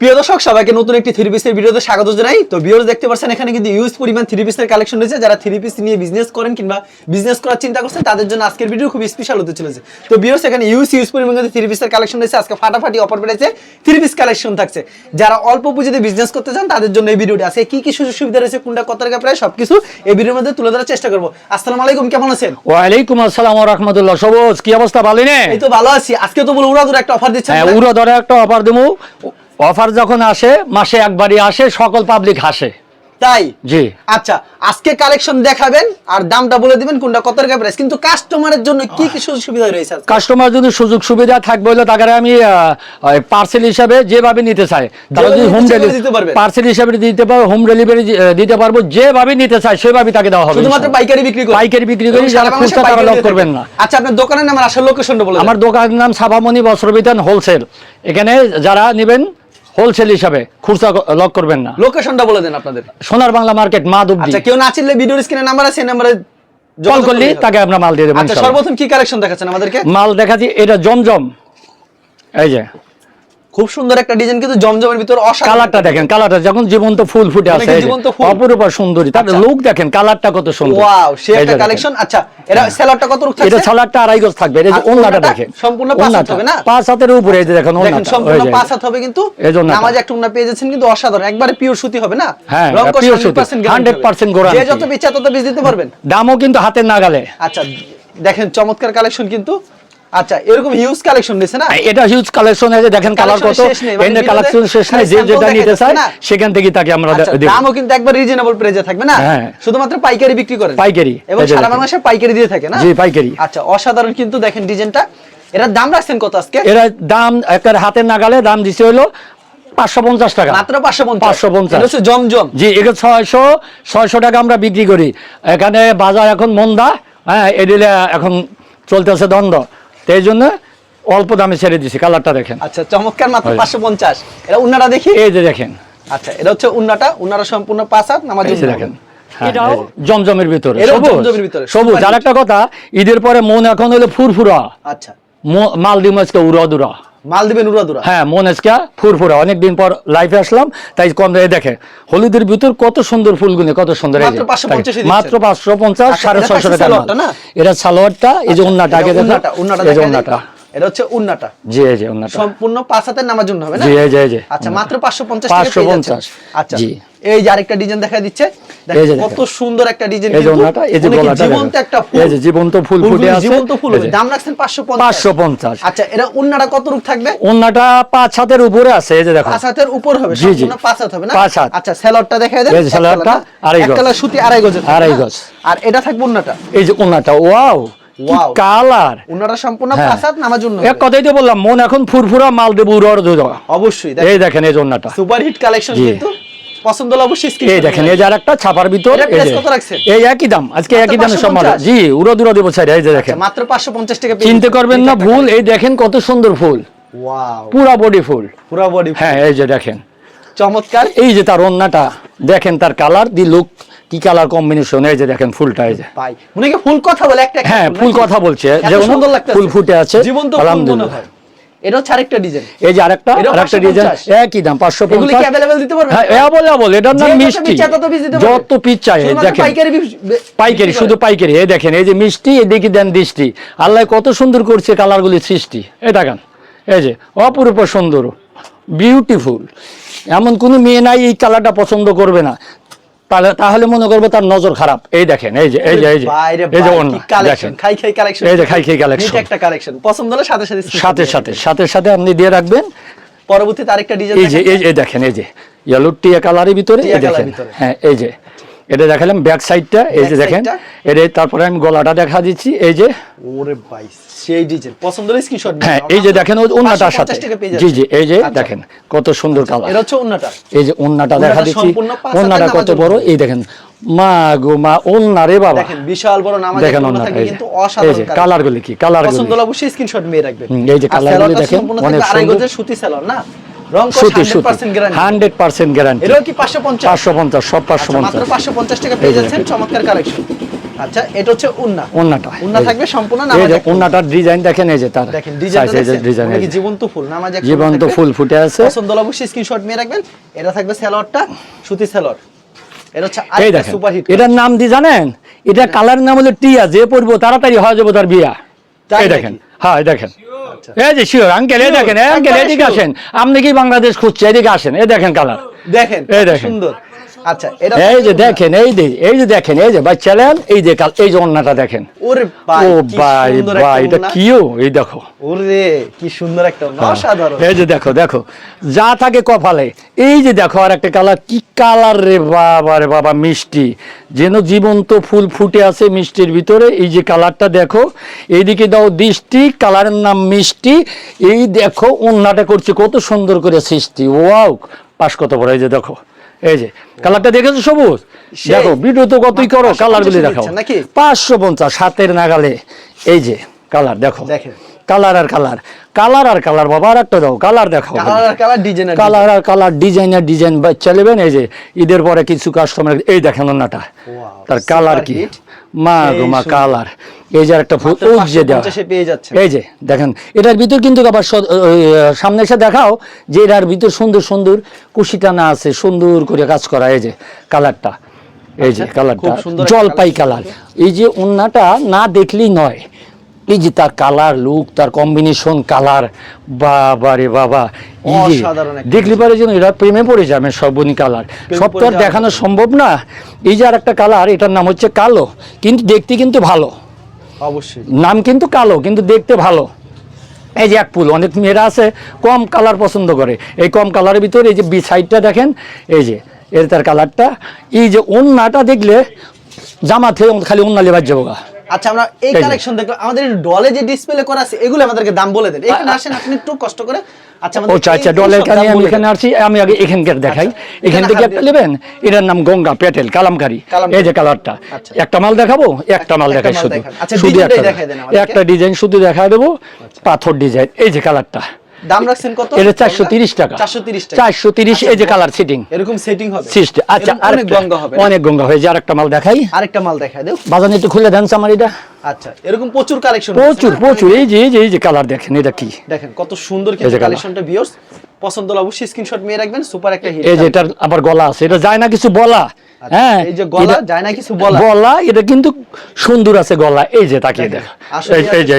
প্রিয় দর্শক সবাইকে নতুন একটি থ্রি পিসের ভিডিওতে স্বাগত জানাই। তো ভিউয়ার্স দেখতে পাচ্ছেন এখানে কিন্তু ইউজ পরিমাণ থ্রি পিসের কালেকশন রয়েছে। যারা থ্রি পিস নিয়ে বিজনেস করেন কিংবা বিজনেস করার চিন্তা করছেন তাদের জন্য আজকের ভিডিও খুব স্পেশাল হতে চলেছে। তো ভিউয়ার্স এখানে ইউজ ইউজ পরিমাণ কিন্তু থ্রি পিসের কালেকশন রয়েছে। আজকে ফাটাফাটি অফার বেড়েছে। থ্রি পিস কালেকশন থাকছে। যারা অল্প পুঁজিতে বিজনেস করতে চান তাদের জন্য এই ভিডিওটি আছে। কি কি সুযোগ সুবিধা রয়েছে কোনটা কত টাকা প্রায় সবকিছু এই ভিডিওর মধ্যে তুলে ধরার চেষ্টা করব। আসসালামু আলাইকুম কেমন আছেন? ওয়ালাইকুম আসসালাম রহমতুল্লাহ। সবুজ কি অবস্থা ভালো নে? এই তো ভালো আছি। আজকে তো বলে উড়াদুর একটা অফার দিচ্ছে হ্যাঁ না? ধরে একটা অফার দেবো অফার যখন আসে মাসে একবারই আসে সকল পাবলিক হাসে। তাই? জি। আচ্ছা আজকে কালেকশন দেখাবেন আর দামটা বলে দিবেন কোনটা কত টাকা প্রাইস কিন্তু কাস্টমারের জন্য কি কি সুযোগ সুবিধা রয়েছে? কাস্টমার যদি সুযোগ সুবিধা থাকবে হলে তাকে আমি পার্সেল হিসাবে যেভাবে নিতে চায় তারা যেভাবে যদি হোম ডেলিভারি দিতে পারবেন। পার্সেল হিসাবে দিতে পারব হোম ডেলিভারি দিতে পারব যেভাবে নিতে চায় সেভাবে তাকে দেওয়া হবে শুধুমাত্র পাইকারি বিক্রি করেন। পাইকারি বিক্রি করি, যারা খুচরা তারা লক করবেন না। আচ্ছা আপনার দোকানের নাম আর আসল লোকেশনটা বলে আমার দোকানের নাম সাভামণি বস্ত্রবিতান হোলসেল। এখানে যারা নেবেন হোলসেল হিসাবে খুচরা লক করবেন না। লোকেশনটা বলে দেন আপনাদের। সোনার বাংলা মার্কেট মা মাধবদী। আচ্ছা কেউ না চিনলে ভিডিওর স্ক্রিনে নাম্বার আছে নাম্বারে কল করলি তাকে আমরা মাল দিয়ে দেবো আচ্ছা সর্বপ্রথম কি কালেকশন দেখাচ্ছেন আমাদেরকে? মাল দেখাচ্ছি এটা জমজম। এই যে। খুব সুন্দর একটা ডিজাইন কিন্তু জমজমের ভিতর অসাধারণ কালারটা দেখেন কালারটা যখন জীবন্ত ফুল ফুটে আছে জীবন্ত ফুল। অপরূপ সুন্দরী তার আচ্ছা। লুক দেখেন কালারটা কত সুন্দর। ওয়াও সে একটা কালেকশন আচ্ছা এরা সেলারটা কত রূপ এটা থাকছে সালাডটা আড়াই গজ থাকবে এই যে ওন্নাটা ওন্নাটা দেখেন। সম্পূর্ণ পাঁচ হাত হবে না? পাঁচ হাতের উপরে এই যে দেখেন দেখেন সম্পূর্ণ পাঁচ হাত হবে কিন্তু নামাজ একটা উন্না পেয়ে যাচ্ছেন কিন্তু অসাধারণ। একবারে পিওর সুতি হবে না? হ্যাঁ, রং কষ 100% সুতি, 100% guarantee। যে যত পিছা তত বীজ দিতে পারবেন। দামও কিন্তু হাতের নাগালে। আচ্ছা দেখেন চমৎকার কালেকশন কিন্তু। আচ্ছা এরকম হিউজ কালেকশন দিয়েছে না? এটা হিউজ কালেকশন আছে দেখেন কালার কত শেষ নেই, মানে এনে ভিডিওতে কালেকশন শেষ নাই যে যেটা নিতে চায় সেখান থেকে তাকে আমরা আচ্ছা, দেব। দামও কিন্তু একবার রিজনেবল প্রাইসে থাকবে না? হ্যাঁ। শুধুমাত্র পাইকারি বিক্রি করেন। পাইকারি। এবং সারা বাংলাদেশে পাইকারি দিয়ে থাকে না? জি, পাইকারি। আচ্ছা অসাধারণ কিন্তু দেখেন ডিজাইনটা। এটার দাম রাখছেন কত আজকে? এরা দাম একটা হাতের নাগালে দাম দিছে হলো পাঁচশো পঞ্চাশ টাকা। মাত্র পাঁচশো পঞ্চাশ। 550 এটা জমজম। জি ছয়শো ছয়শো টাকা আমরা বিক্রি করি। এখানে বাজার এখন মন্দা হ্যাঁ এখন চলতেছে দ্বন্দ্ব। তো এই জন্য অল্প দামে ছেড়ে দিছি কালারটা দেখেন। আচ্ছা চমৎকার মাত্র পাঁচশো পঞ্চাশ। এটা উন্নাটা দেখি? এই যে দেখেন। আচ্ছা এটা হচ্ছে উন্নাটা। উন্নাটা সম্পূর্ণ পাঁচ হাত নামাজ দেখেন। হ্যাঁ, জমজমের ভিতরে। সবুজ? ভিতরে, সবুজ। super আর একটা কথা ঈদের পরে মন এখন হলো ফুরফুরা। আচ্ছা। ম- মাছকে উড়া উড়াদুরা। মাল দিবেন উড়াদুরা হ্যাঁ মন আজকে ফুরফুরা। অনেকদিন পর লাইফে আসলাম তাই কম দামে দেখে হলুদের ভিতর কত সুন্দর ফুলগুলো কত সুন্দর এই মাত্র 550 দিচ্ছেন। পাঁচশো পঞ্চাশ আচ্ছা, সাড়ে ছয়শো টাকা সালোয়ারটা না? এটা সালোয়ারটা এই যে উন্নাটা আগে এটা উন্নাটা উন্নাটা এই যে দেখা উন্নাটা। এটা হচ্ছে উন্নাটা। জি এই যে উন্নাটা। সম্পূর্ণ পাঁচ হাতের নামার জন্য হবে না? জি এই যে এই যে আচ্ছা মাত্র পাঁচশো পঞ্চাশ 550 আচ্ছা এই যে আরেকটা ডিজাইন দেখা দিচ্ছে দেখেন কত সুন্দর একটা ডিজাইন এই যে উন্নাটা এই যে গলাটা জীবন্ত একটা ফুল। এই যে জীবন্ত ফুল ফুটে আছে। জীবন্ত ফুল এই হবে। যে। দাম রাখছেন পাঁচশো পাঁচশো পঞ্চাশ। আচ্ছা এটা উন্নাটা কত রূপ থাকবে? উন্নাটা পাঁচ হাতের উপরে আছে এই যে দেখো। পাঁচ হাতের উপর হবে। সম্পূর্ণ পাঁচ হাত হবে না? পাঁচ হাত। আচ্ছা সেলরটা দেখা দেন। এই যে সেলরটা আড়াই গজ। কালার সুতি আড়াই গজ আড়াই গজ। আর এটা থাকবে উন্নাটা এই যে উন্নাটা ওয়াও. কালার। সম্পূর্ণ হ্যাঁ। নামার জন্য এক কথাই তো বললাম মন এখন ফুরফুরা মাল দেবো উড়ার অবশ্যই এই দেখেন এই উন্নাটা সুপার হিট কালেকশন কিন্তু। পছন্দ হলে অবশ্যই এই দেখেন এই যে আর একটা ছাপার ভিতর এই যে- কত রাখছেন? এই একই দাম আজকে একই দামে সব মাল জি উড়ো দুরো দেবো ছাড়া এই যে দেখেন। আচ্ছা, মাত্র 550 টাকা চিনতে। করবেন না একটা- এই দেখেন কত সুন্দর ফুল। ওয়াও পুরা বডি ফুল। পুরো বডি হ্যাঁ এই যে দেখেন। চমৎকার। এই যে তার অন্যটা দেখেন তার কালার দি লুক কি কালার কম্বিনেশন এই যে দেখেন ফুলটা এই যে। পাই মনে কি ফুল কথা বলে একটা হ্যাঁ ফুল কথা বলছে যেমন সুন্দর লাগতেছে। ফুল ফুটে আছে জীবন্ত ফুল আলহামদুলিল্লাহ। এটা হচ্ছে আরেকটা ডিজাইন এই যে আরেকটা আরেকটা ডিজাইন একই দাম পাঁচশো এগুলি কি available দিতে পারবেন? হ্যাঁ এটার নাম মিষ্টি? যত পিস চাই দেখেন। পাইকারি পাইকারি শুধু পাইকারি। এই দেখেন এই যে মিষ্টি এদিকে দেন দৃষ্টি। আল্লাহ কত সুন্দর করছে কালারগুলি সৃষ্টি। এই দেখেন। এই যে অপরূপ সুন্দর। বিউটিফুল এমন কোনো মেয়ে নাই এই কালারটা পছন্দ করবে না। তাহলে তাহলে মনে করব তার নজর খারাপ। এই দেখেন এই যে এই যে এই যে এই যে অন্য খাই খাই কালেকশন এই যে খাই খাই। একটা কালেকশন পছন্দ হলে সাথে সাথে সাথে সাথে সাথে সাথে আপনি দিয়ে রাখবেন। পরবর্তীতে আরেকটা ডিজাইন এই যে এই যে দেখেন এই যে ইয়েলো টিয়া কালারের ভিতরে এই দেখেন। হ্যাঁ এই যে এটা দেখালাম ব্যাক সাইডটা এই যে দেখেন এটা তারপরে আমি গলাটা দেখা দিচ্ছি এই যে। ওরে ভাই সেই ডিজাইন। পছন্দ হলে স্ক্রিনশট হ্যাঁ এই যে দেখেন ওই উন্নাটার সাথে। জি জি এই যে আচ্ছা। দেখেন কত সুন্দর কালার এটা হচ্ছে উন্নাটা এই যে উন্নাটা দেখা দিচ্ছি উন্নাটা কত বড়? এই দেখেন মা গো মা উন্না রে বাবা। দেখেন বিশাল বড় নামাজ দেখেন কিন্তু অসাধারণ কালার গুলি কি? কালার পছন্দ হলে অবশ্যই স্ক্রিনশট রাখবেন। এই যে গুলি দেখেন, অনেক সুন্দর। সুতি না? সুতি সুতি হান্ড্রেড পার্সেন্ট গ্যারান্টি এটাও কি 550 পাঁচশো পঞ্চাশ সব পাঁচশো মাত্র পঞ্চাশ টাকা পেয়ে যাচ্ছেন চমৎকার কালেকশন আচ্ছা এটা হচ্ছে উন্না। ওন্নাটা উন্না থাকবে সম্পূর্ণ এই নামাজ যে একটা। ওন্নাটার ডিজাইন দেখেন এই যে তার দেখেন ডিজাইন size, এই যে ডিজাইন ডিজাইন জীবন্ত ফুল নামাজ জীবন্ত ফুল ফুটে আছে। পছন্দ হলে অবশ্যই স্ক্রিনশট নিয়ে রাখবেন। এটা থাকবে সুতি এটা হচ্ছে আরেকটা সুপার হিট এটার নাম দি জানেন? এটা কালার নাম হলো টিয়া যে পড়ব তাড়াতাড়ি হয়ে যাব তার বিয়া। এই দেখেন। হ্যাঁ দেখেন। এই যে শিওর আঙ্কেল এই দেখেন আঙ্কেল এদিকে আসেন। আপনি কি বাংলাদেশ খুঁজছে এদিকে আসেন এ দেখেন কালার দেখেন এই দেখেন। সুন্দর। আচ্ছা এই যে দেখেন এই যে এই যে দেখেন এই যে ভাই চ্যালেন এই যে কাল এই যে অন্যটা দেখেন। ওরে ও ভাই ভাই এটা কিও এই দেখো। ওরে কি সুন্দর একটা হ্যাঁ। অসাধারণ। এই যে দেখো দেখো যা থাকে কপালে। এই যে দেখো আর একটা কালার কি কালার রে বাবা রে বাবা মিষ্টি। যেন জীবন্ত ফুল ফুটে আছে মিষ্টির ভিতরে। এই যে কালারটা দেখো এইদিকে দাও দৃষ্টি কালারের নাম মিষ্টি। এই দেখো অন্যটা করছে কত সুন্দর করে সৃষ্টি। ওয়াও পাশ কত বড় এই যে দেখো। এই যে কালারটা দেখেছ সবুজ? দেখো ভিডিও তো কতই করো কালার গুলি দেখাও। পাঁচশো পঞ্চাশ হাতের নাগালে এই যে কালার দেখো। কালার আর কালার কালার আর কালার বাবা আর একটা দাও কালার দেখো কালার আর কালার ডিজাইন আর ডিজাইন নেবেন এই যে ঈদের পরে কিছু কাস্টমার এই দেখেন Wow, তার কালার কি? মা গো মা কালার এই যে একটা ফুল ওই যে পেয়ে যাচ্ছেন। এই যে দেখেন এটার ভিতর কিন্তু আবার সামনে এসে দেখাও যে এটার ভিতর সুন্দর সুন্দর কুশি টানা আছে সুন্দর করে কাজ করা এই যে কালারটা। এই যে আচ্ছা, কালারটা জলপাই কালার এই যে ওন্নাটা না দেখলেই নয় এই যে তার কালার লুক তার কম্বিনেশন কালার বাবা রে বাবা। দেখলে পারে যেন এরা প্রেমে পড়ে যাবে সবনি কালার। সব তো আর দেখানো সম্ভব না। এই যে আর একটা কালার এটার নাম হচ্ছে কালো কিন্তু দেখতে কিন্তু ভালো। অবশ্যই। নাম কিন্তু কালো, কিন্তু দেখতে ভালো। এই যে এক ফুল, অনেক মেয়েরা আছে, কম কালার পছন্দ করে। এই কম কালারের ভিতরে এই যে বি সাইডটা দেখেন, এই যে, এর তার কালারটা এই যে ওন্নাটা দেখলে জামা থেকে খালি ওন্না লেবার যাব গা। আচ্ছা আমরা এই কালেকশন দেখলাম। আমাদের ডলে যে ডিসপ্লে করা আছে এগুলো আমাদেরকে দাম বলে দেন। এখানে আসেন আপনি একটু কষ্ট করে আচ্ছা আচ্ছা আচ্ছা ডলের সব আমি এখানে আসছি আমি আগে এখানকার দেখাই। আচ্ছা, এখান থেকে একটা নেবেন এটার নাম গঙ্গা পেটেল কালামকারি। কালামকারী। এই যে কালারটা। আচ্ছা। একটা মাল দেখাবো একটা মাল দেখাই শুধু। আচ্ছা, শুধু একটা দেখাই। একটা ডিজাইন শুধু দেখাই দেবো পাথর ডিজাইন এই যে কালারটা। দাম রাখছেন কত? এটা চারশো তিরিশ টাকা। 430 টাকা। চারশো তিরিশ এই যে কালার সিটিং এরকম সেটিং হবে। সিস্টে আচ্ছা অনেক গঙ্গা হবে। অনেক গঙ্গা হয়ে যে আরেকটা মাল দেখাই। আরেকটা মাল দেখায় দেও। বাজারে একটু খুলে দেন আমার এটা আচ্ছা এরকম প্রচুর কালেকশন প্রচুর প্রচুর। এই যে এই যে এই যে কালার দেখেন এটা কি? দেখেন কত সুন্দর কিন্তু কালেকশনটা ভিউয়ার্স পছন্দ হলে অবশ্যই স্ক্রিনশট নিয়ে রাখবেন সুপার একটা হিট এই যে এটার আবার গলা আছে এটা যায় না কিছু বলা। হ্যাঁ আচ্ছা, এই যে গলা যায় না কিছু বলা। গলা এটা কিন্তু সুন্দর আছে গলা। এই যে তাকিয়ে দেখ এই- যে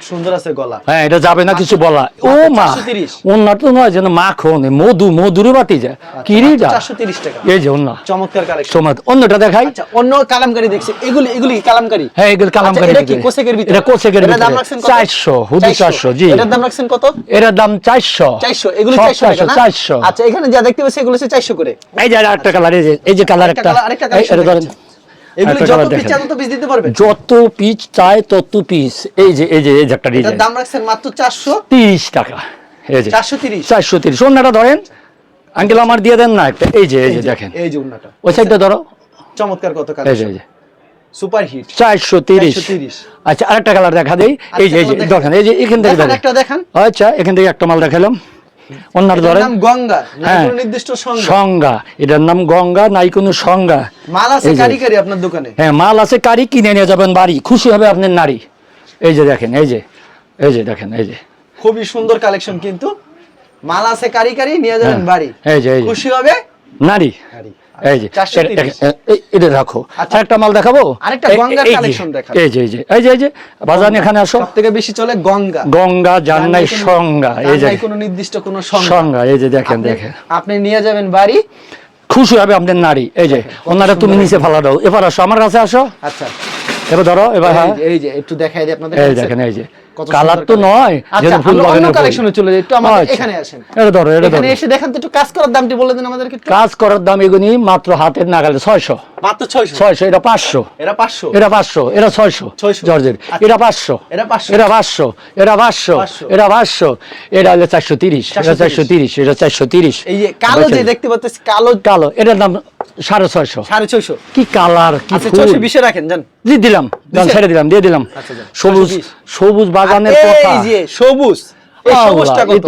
সুন্দর আছে গলা। হ্যাঁ এটা যাবে না কিছু বলা। ও মা 430 তো নয় যেন মাখন মধু মধুরে বাতি যায় কিরিটা চারশো তিরিশ টাকা। এই যে অন্য চমৎকার কালেকশন অন্যটা দেখাই। আচ্ছা অন্য কালামকারি দেখছি। এগুলি এগুলি কি কালামকারি? হ্যাঁ এগুলো কালামকারি এটা কি কোসেকের ভিতরে? এটা কোসেকের এটার দাম রাখছেন কত? চারশো হুদি জি। এটার দাম রাখছেন কত? এটার দাম চারশো। চারশো এগুলি সব টাকা না? চারশো। আচ্ছা এখানে যা দেখতে পাচ্ছি এগুলো হচ্ছে চারশো করে। এই যে আরেকটা কালার এই যে এই যে কালার একটা colour- আরেকটা এই, collection এটা ধরেন। দেখাচ্ছেন। এগুলি আরেকটা যত পিস। তত চায় তত পিস এই যে এই যে এই একটা ডিজাইন দাম রাখছেন মাত্র চারশো। তিরিশ টাকা। এই যে চারশো তিরিশ। অন্যটা ধরেন। আঙ্কেল আমার দিয়ে দেন না একটা। এই যে এই যে দেখেন। এই যে ওই সাইডটা ধরো। চমৎকার কত এই যে এই যে। সুপার হিট 430 আচ্ছা আরেকটা কালার দেখা দেই। এই যে দেখেন এই যে এখান থেকে দেখেন একটা দেখান। আচ্ছা এখান থেকে একটা মাল দেখালাম। ধরেন। নাম গঙ্গা না হ্যাঁ। কোনো নির্দিষ্ট সংজ্ঞা? সংজ্ঞা। এটার নাম গঙ্গা নাই কোনো সংজ্ঞা। মাল আছে। কারিগরি আপনার দোকানে? হ্যাঁ মাল আছে কারি কিনে নিয়ে যাবেন বাড়ি। খুশি হবে আপনার নারী। এই যে দেখেন এই যে। এই যে দেখেন এই যে। খুবই সুন্দর কালেকশন কিন্তু। মাল আছে কারিগরি নিয়ে যাবেন হ্যাঁ। বাড়ি। এই যে। খুশি হবে নারী। নারী। এই যে এটা- রাখো। আরেকটা মাল দেখাবো? আরেকটা গঙ্গা কালেকশন দেখান। এই যে এই যে এই যে এই যে বাজান এখানে আসো। সব থেকে বেশি চলে গঙ্গা। গঙ্গা জান্নাই নাই সংজ্ঞা এই যে। কোনো নির্দিষ্ট কোনো সংজ্ঞা। এই যে দেখেন দেখেন। আপনি নিয়ে যাবেন বাড়ি। খুশি হবে আপনার নারী এই যে। ওনারা তুমি নিচে ফালা দাও। এবার আসো আমার কাছে আসো। আচ্ছা। এবার ধরো এবার হ্যাঁ। এই যে- একটু দেখাই দিই আপনাদের এই দেখেন এই যে। কালার তো নয় আচ্ছা ফুল অন্য কালেকশনে চলে যাই একটু আমাদের আচ্ছা। এখানে আসেন। এটা ধরো এটা এখানে এসে দেখান তো একটু কাজ করার দামটি বলে দিন আমাদেরকে কাজ করার দাম এগুনি মাত্র হাতের নাগালে ছয়শো। মাত্র ছয়শো? ছয়শো এটা পাঁচশো। এটা পাঁচশো? এটা পাঁচশো এটা ছয়শো 600 জর্জের। আচ্ছা। এটা পাঁচশো। এটা 500 এটা পাঁচশো এটা পাঁচশো 500 এটা পাঁচশো। এটা হলো চারশো তিরিশ এটা 430 চারশো তিরিশ এটা চারশো তিরিশ। এই যে কালো যে দেখতে পাচ্ছেন কালো কালো এটার দাম সাড়ে ছয়শো। সাড়ে ছয়শো। কি কালার কি আচ্ছা ছয়শো বিশে রাখেন যান। জি দিলাম। ছেড়ে দিলাম দিয়ে দিলাম। আচ্ছা, সবুজ সবুজ বাগানের কথা।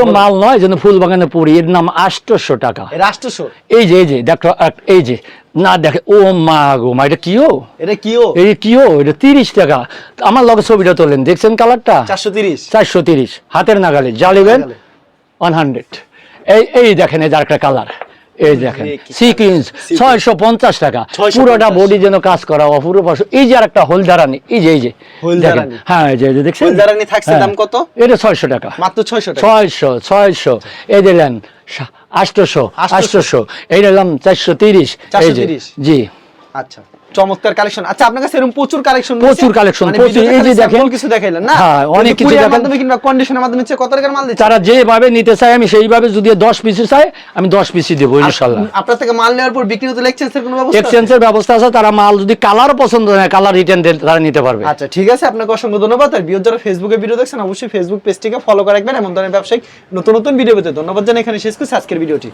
তো মাল নয় যেন ফুল বাগানে পড়ি। এর নাম টাকা। এই এই যে এই যে দেখো এই যে না দেখে ও মা গো মা এটা কিও? এটা কি ও এই কিও এটা তিরিশ টাকা। আমার লগে ছবিটা তোলেন দেখছেন কালারটা? চারশো তিরিশ। চারশো তিরিশ হাতের নাগালে জ্বালিবেন ওয়ান হান্ড্রেড এই এই দেখেন এই যে আরেকটা কালার। এই দেখেন রে, ছয়শো পঞ্চাশ টাকা। পুরোটা বডি যেন কাজ করা এই যে আরেকটা হলদারানি এই যে এই যে হ্যাঁ এই যে দেখছেন? হলদারানি থাকছে হ্যাঁ। দাম কত? এটা ছয়শো টাকা। মাত্র ছয়শো ছয়শো ছয়শো। এই দিলেন আষ্টশো আষ্টশো এই নিলাম চারশো তিরিশ। এই যে জি। আচ্ছা। চমৎকার কালেকশন আচ্ছা আপনার কাছে এরকম প্রচুর কালেকশন প্রচুর collection, প্রচুর। এই যে দেখেন। কিছু দেখাইলেন না? হ্যাঁ, অনেক কিছু দেখেন। মাধ্যমে কিংবা কন্ডিশনের মাধ্যমে হচ্ছে কত টাকার মাল দিচ্ছে? তারা যেভাবে নিতে চায় আমি সেইভাবে যদি দশ পিসি চাই আমি দশ পিসি দেবো ইনশাল্লাহ। আপনার থেকে মাল নেওয়ার পর বিক্রি হতে এক্সচেঞ্জের কোনো ব্যবস্থা? এক্সচেঞ্জের ব্যবস্থা আছে তারা মাল যদি কালার পছন্দ হয় কালার রিটার্ন তারা নিতে পারবে। আচ্ছা ঠিক আছে আপনাকে অসংখ্য ধন্যবাদ। আর যারা ফেসবুকে ভিডিও দেখছেন অবশ্যই ফেসবুক পেজটিকে ফলো করে রাখবেন। এমন ধরনের ব্যবসায়িক নতুন নতুন ভিডিও পেতে ধন্যবাদ জানাই। এখানে শেষ করছি আজকের ভিডিওটি